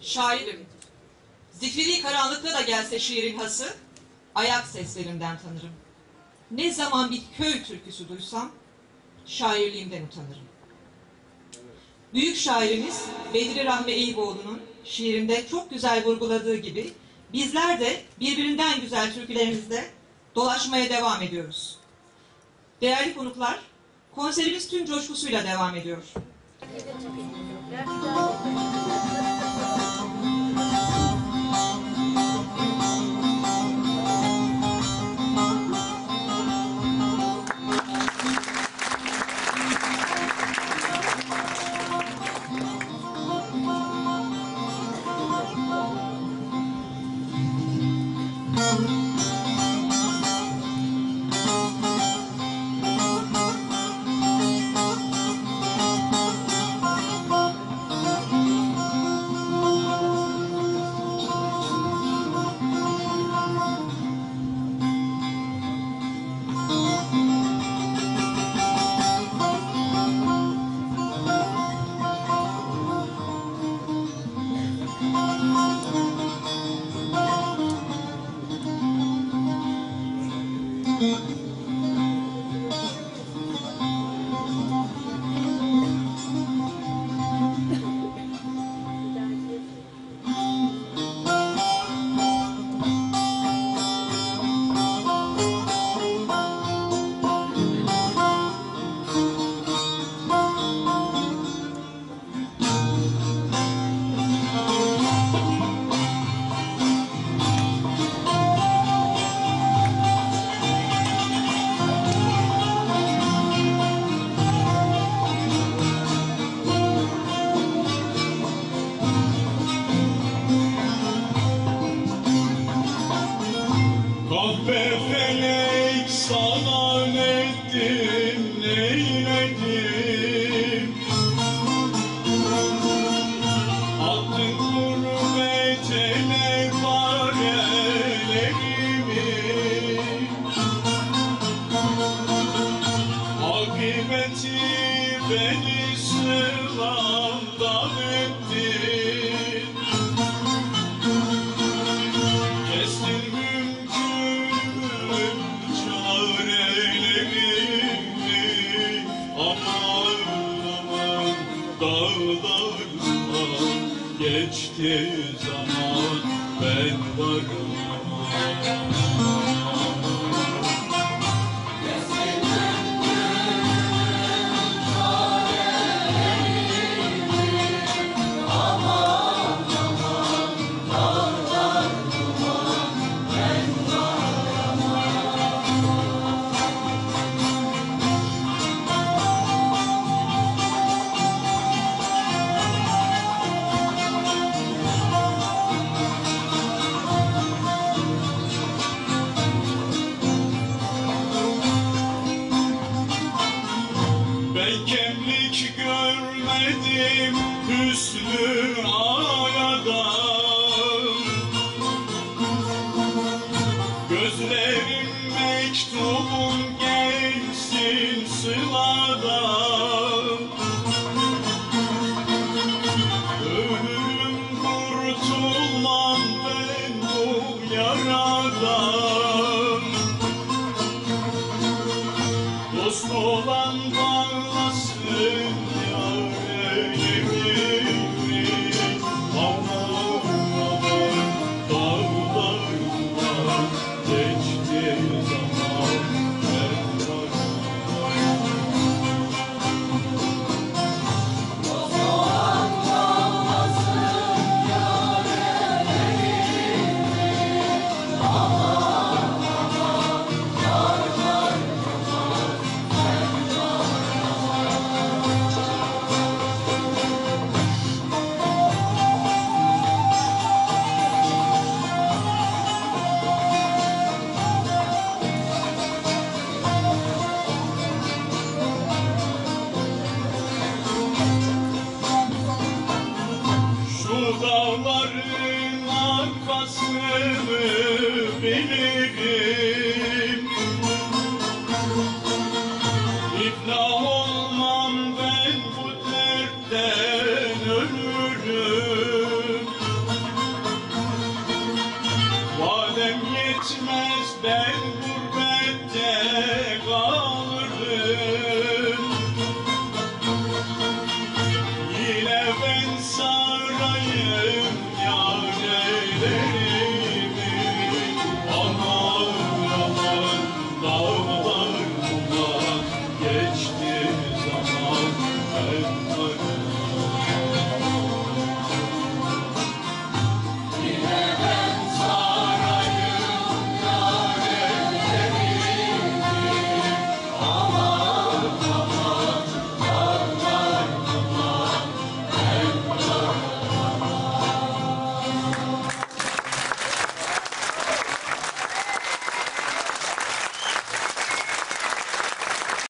Şairim. Zifiri karanlıkta da gelse şiirin hası, ayak seslerinden tanırım. Ne zaman bir köy türküsü duysam, şairliğimden utanırım. Büyük şairimiz Bedri Rahmi Eyüboğlu'nun şiirinde çok güzel vurguladığı gibi bizler de birbirinden güzel türkülerimizde dolaşmaya devam ediyoruz. Değerli konuklar, konserimiz tüm coşkusuyla devam ediyor. Akıbeti beni sığlamdan ettin Kestin mümkün çarelerimi Aman aman dağlarıma Geçti zaman ben varım görmedim hüsnü alada Gözlerim mektubun gelsin sılada Ölürüm kurtulmam ben bu yaradan Dost olan bağlasın Ölümü bilirim